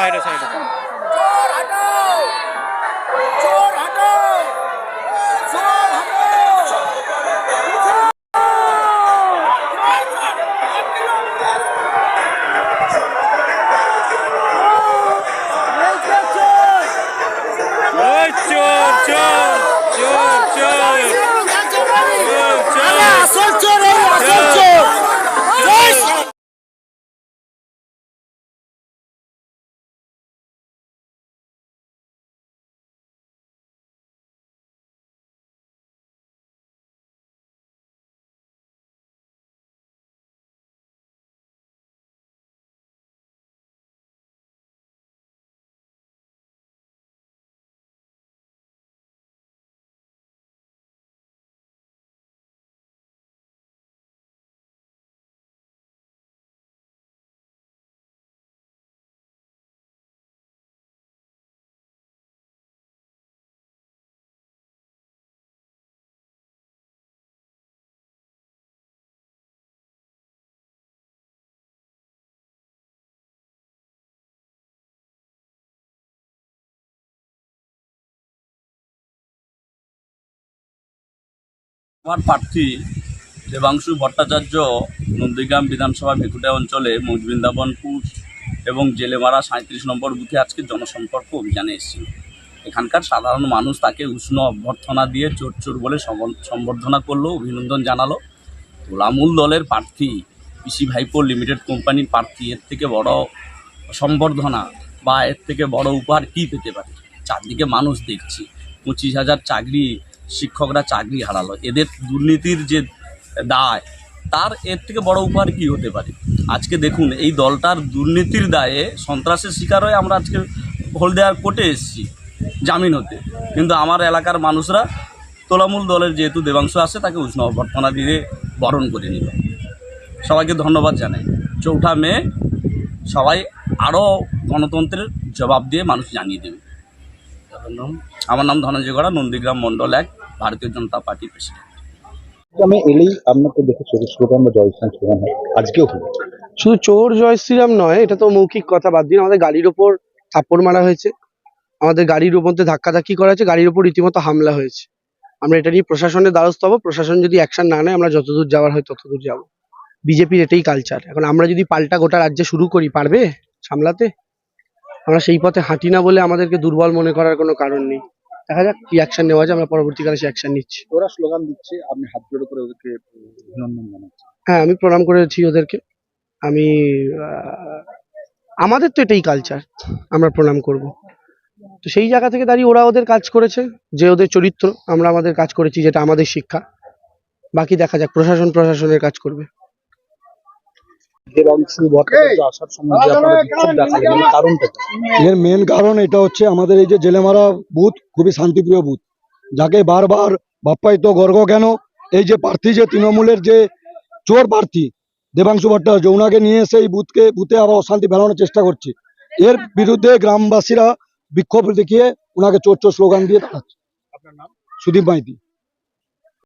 সাইডে সাইডে। চোর চোর। আমার প্রার্থী দেবাংশু ভট্টাচার্য নন্দীগ্রাম বিধানসভা ভেকুটা অঞ্চলে মজবৃন্দাবনপুর এবং জেলেমারা সাঁত্রিশ নম্বর বুথে আজকে জনসম্পর্ক অভিযানে এসেছিল। এখানকার সাধারণ মানুষ তাকে উষ্ণ অভ্যর্থনা দিয়ে চোর চোর বলে সম্বর্ধনা করল, অভিনন্দন জানালো। তোলামূল দলের প্রার্থী পিসি ভাইপো লিমিটেড কোম্পানির প্রার্থী, এর থেকে বড় সম্বর্ধনা বা এর থেকে বড় উপহার কী পেতে পারে? চারদিকে মানুষ দেখছি, পঁচিশ হাজার চাকরি শিক্ষকরা চাকরি হারালো। এদের দুর্নীতির যে দায় তার এর থেকে বড় উপহার কী হতে পারে? আজকে দেখুন এই দলটার দুর্নীতির দায়ে সন্ত্রাসের শিকার হয়ে আমরা আজকে হলদিয়ার কোর্টে এসেছি জামিন হতে। কিন্তু আমার এলাকার মানুষরা তোলামূল দলের যেহেতু দেবাংশ আছে তাকে উষ্ণ অভ্যর্থনা দিয়ে বরণ করে নিল। সবাইকে ধন্যবাদ জানাই। চৌঠা মে সবাই আরও গণতন্ত্রের জবাব দিয়ে মানুষ জানিয়ে দেবে। আমার নাম ধনঞ্জয় গড়া নন্দীগ্রাম মণ্ডল এক। ভারতীয় জনতা পার্টির প্রেসিডেন্ট আমি এলেই আপনাকে দেখে চোর স্লোগান বা জয় শ্রীরাম আজকেও হলো শুধু চোর জয় শ্রীরাম নয় এটা তো মৌখিক কথা বাদ দিন আমাদের গাড়ির ওপর থাপ্পড় মারা হয়েছে। আমাদের গাড়ির মধ্যে ধাক্কাধাক্কি করা হয়েছে গাড়ির ওপর রীতিমতো হামলা হয়েছে। আমরা এটা নিয়ে প্রশাসনের দ্বারস্থ হব। প্রশাসন যদি অ্যাকশন না নেয় আমরা যতদূর যাওয়ার হয় ততদূর যাব। বিজেপির এটাই কালচার এখন আমরা যদি পাল্টা গোটা রাজ্যে শুরু করি পারবে সামলাতে? আমরা সেই পথে হাঁটি না বলে আমাদেরকে দুর্বল মনে করার কোনো কারণ নেই। দেখা যাক কি অ্যাকশন নেওয়া যায় আমরা পরবর্তীকালে সে অ্যাকশন নিচ্ছি। ওরা স্লোগান দিচ্ছে আপনি হাত জোড়ো করে ওদেরকে অভিনন্দন জানাচ্ছেন হ্যাঁ আমি প্রণাম করেছি ওদেরকে। আমি আমাদের তো এটাই কালচার আমরা প্রণাম করব। তো সেই জায়গা থেকে দাঁড়িয়ে ওরা ওদের কাজ করেছে যে ওদের চরিত্র আমরা আমাদের কাজ করেছি যেটা আমাদের শিক্ষা। বাকি দেখা যাক প্রশাসন প্রশাসনের কাজ করবে দেবাংশু ভট্টাচার্য আসার সময় যে আপনারা বিক্ষোভ দেখালেন এর কি? এর মেন কারণ এটা হচ্ছে আমাদের এই যে জেলেমারা বুথ খুবই শান্তিপ্রিয় বুথ যাকে বারবার বাপ্পায়িত গর্গ কেন? এই যে প্রার্থী যে তৃণমূলের যে চোর প্রার্থী দেবাংশু ভট্টাচার্য ওনাকে নিয়ে এসে এই বুথকে বুথে আবার অশান্তি ফেলানোর চেষ্টা করছে। এর বিরুদ্ধে গ্রামবাসীরা বিক্ষোভ দেখিয়ে ওনাকে চোর চোর স্লোগান দিয়ে দাঁড়াচ্ছে সুদীপ মাইতি।